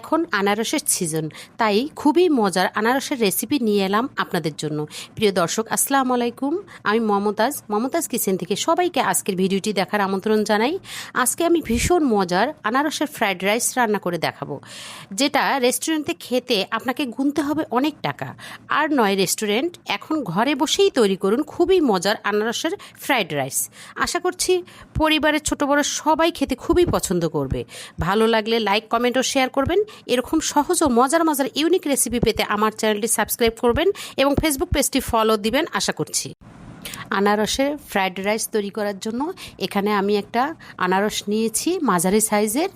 এখন আনারসের সিজন তাই খুবই মজার আনারসের রেসিপি নিয়ে এলাম আপনাদের জন্য। প্রিয় দর্শক, আসসালামু আলাইকুম। আমি মমতাজ। মমতাজ কিচেন থেকে সবাইকে আজকের ভিডিওটি দেখার আমন্ত্রণ জানাই। আজকে আমি ভীষণ মজার আনারসের ফ্রাইড রাইস রান্না করে দেখাবো, যেটা রেস্টুরেন্টে খেতে আপনাকে গুনতে হবে অনেক টাকা। আর নয় রেস্টুরেন্ট এখন ঘরে বসেই তৈরি করুন খুবই মজার আনারসের ফ্রাইড রাইস আশা করছি পরিবারের ছোট বড় সবাই খেতে খুবই পছন্দ করবে। ভালো লাগলে লাইক কমেন্ট ও শেয়ার করবেন। এরকম সহজ ও মজার মজার ইউনিক রেসিপি পেতে আমার চ্যানেলটি সাবস্ক্রাইব করবেন এবং ফেসবুক পেজটি ফলো দিবেন, আশা করছি। আনারসের ফ্রাইড রাইস তৈরি করার জন্য এখানে আমি একটা আনারস নিয়েছি, মাঝারি সাইজের।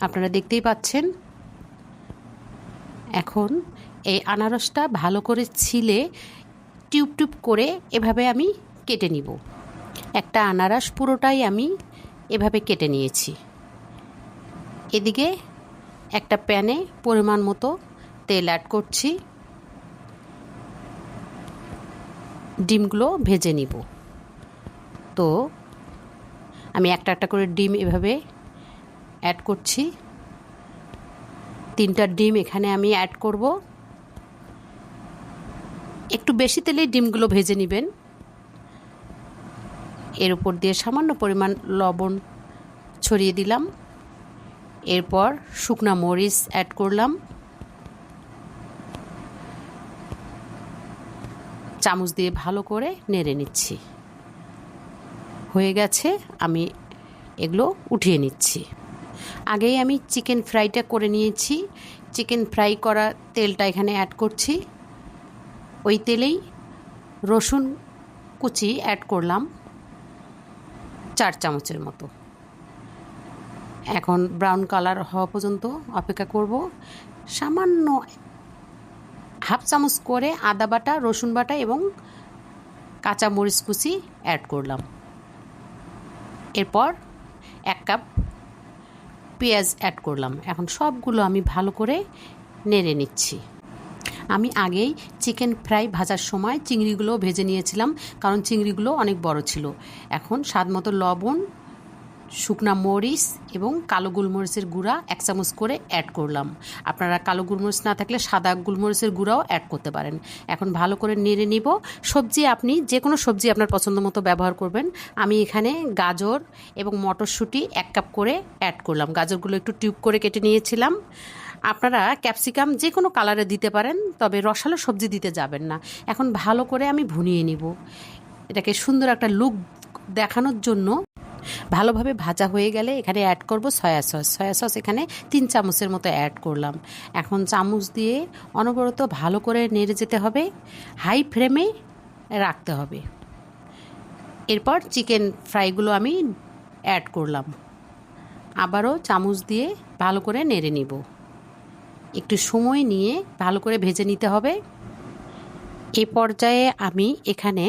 আপনারা দেখতেই পাচ্ছেন। এখন এই আনারসটা ভালো করে ছিলে টিউব টিউব করে এভাবে আমি কেটে নিব। একটা আনারস পুরোটাই আমি এভাবে কেটে নিয়েছি। এদিকে একটা প্যানে পরিমাণ মতো তেল অ্যাড করছি। ডিমগুলো ভেজে নিব। তো আমি একটা একটা করে ডিম এভাবে অ্যাড করছি। তিনটা ডিম এখানে আমি অ্যাড করব। একটু বেশি তেলে ডিমগুলো ভেজে নেবেন। এর উপর দিয়ে সামান্য পরিমাণ লবণ ছড়িয়ে দিলাম। এরপর শুকনা মরিচ অ্যাড করলাম। চামচ দিয়ে ভালো করে নেড়ে নিচ্ছি। হয়ে গেছে, আমি এগুলো উঠিয়ে নিচ্ছি। আগেই আমি চিকেন ফ্রাইটা করে নিয়েছি। চিকেন ফ্রাই করা তেলটা এখানে অ্যাড করছি। ওই তেলেই রসুন কুচি অ্যাড করলাম। চার চামচের মতো। এখন ব্রাউন কালার হওয়া পর্যন্ত অপেক্ষা করব। সামান্য হাফ চামচ করে আদা বাটা, রসুন বাটা এবং কাঁচা মরিচ কুচি অ্যাড করলাম। এরপর এক কাপ পেঁয়াজ অ্যাড করলাম। এখন সবগুলো আমি ভালো করে নেড়ে নিচ্ছি। আমি আগেই চিকেন ফ্রাই ভাজার সময় চিংড়িগুলো ভেজে নিয়েছিলাম, কারণ চিংড়িগুলো অনেক বড় ছিল। এখন স্বাদ মতো লবণ শুকনা মরিচ এবং কালো গোলমরিচের গুঁড়া এক চামচ করে অ্যাড করলাম। আপনারা কালো গোলমরিচ না থাকলে সাদা গোলমরিচের গুঁড়াও অ্যাড করতে পারেন। এখন ভালো করে নেড়ে নিব। সবজি আপনি যে কোনো সবজি আপনার পছন্দ মতো ব্যবহার করবেন। আমি এখানে গাজর এবং মটরশুঁটি এক কাপ করে অ্যাড করলাম। গাজরগুলো একটু টিউব করে কেটে নিয়েছিলাম। আপনারা ক্যাপসিকাম যে কোনো কালারে দিতে পারেন, তবে রসালো সবজি দিতে যাবেন না। এখন ভালো করে আমি ভুনিয়ে নিব। এটাকে সুন্দর একটা লুক দেখানোর জন্য ভালোভাবে ভাজা হয়ে গেলে এখানে অ্যাড করব সয়া সস সয়া সস এখানে তিন চামচের মতো অ্যাড করলাম। এখন চামচ দিয়ে অনবরত ভালো করে নেড়ে যেতে হবে। হাই ফ্লেমে রাখতে হবে। এরপর চিকেন ফ্রাইগুলো আমি অ্যাড করলাম। আবারও চামচ দিয়ে ভালো করে নেড়ে নিব। একটু সময় নিয়ে ভালো করে ভেজে নিতে হবে। এ পর্যায়ে আমি এখানে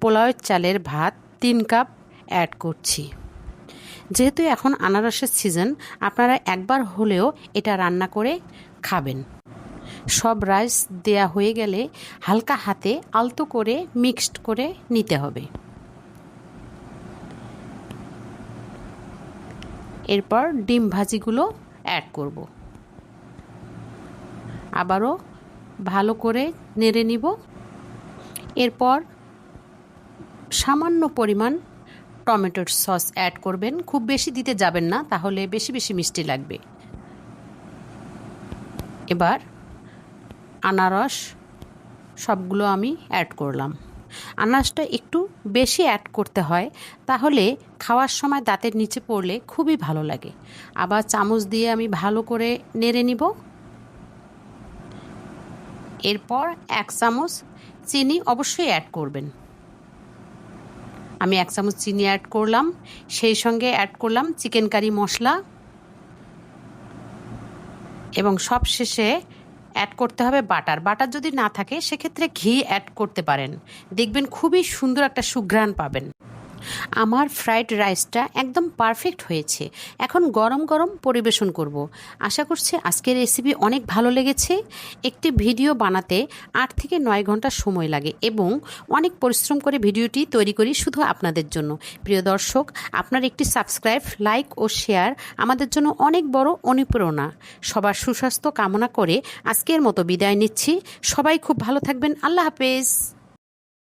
পোলাওয়ের চালের ভাত তিন কাপ অ্যাড করছি। যেহেতু এখন আনারসের সিজন আপনারা একবার হলেও এটা রান্না করে খাবেন। সব রাইস দেয়া হয়ে গেলে হালকা হাতে আলতো করে মিক্সড করে নিতে হবে। এরপর ডিম ভাজিগুলো অ্যাড করব। আবারও ভালো করে নেড়ে নিব। এরপর সামান্য পরিমাণ টমেটোর সস অ্যাড করবেন। খুব বেশি দিতে যাবেন না, তাহলে বেশি বেশি মিষ্টি লাগবে। এবার আনারস সবগুলো আমি অ্যাড করলাম। আনারসটা একটু বেশি অ্যাড করতে হয়, তাহলে খাওয়ার সময় দাঁতের নিচে পড়লে খুবই ভালো লাগে। আবার চামচ দিয়ে আমি ভালো করে নেড়ে নিব। এরপর এক চামচ চিনি অবশ্যই অ্যাড করবেন। আমি এক চামচ চিনি অ্যাড করলাম, সেই সঙ্গে অ্যাড করলাম চিকেন কারি মশলা। এবং সব শেষে অ্যাড করতে হবে বাটার বাটার যদি না থাকে, সেক্ষেত্রে ঘি অ্যাড করতে পারেন। দেখবেন খুবই সুন্দর একটা সুঘ্রাণ পাবেন। আমার ফ্রাইড রাইসটা একদম পারফেক্ট হয়েছে। এখন গরম গরম পরিবেশন করব। আশা করছি আজকের রেসিপি অনেক ভালো লেগেছে। একটি ভিডিও বানাতে আট থেকে নয় ঘণ্টা সময় লাগে এবং অনেক পরিশ্রম করে ভিডিওটি তৈরি করি শুধু আপনাদের জন্য। প্রিয় দর্শক, আপনার একটি সাবস্ক্রাইব লাইক ও শেয়ার আমাদের জন্য অনেক বড় অনুপ্রেরণা। সবার সুস্বাস্থ্য কামনা করে আজকের মতো বিদায় নিচ্ছি। সবাই খুব ভালো থাকবেন। আল্লাহ হাফেজ।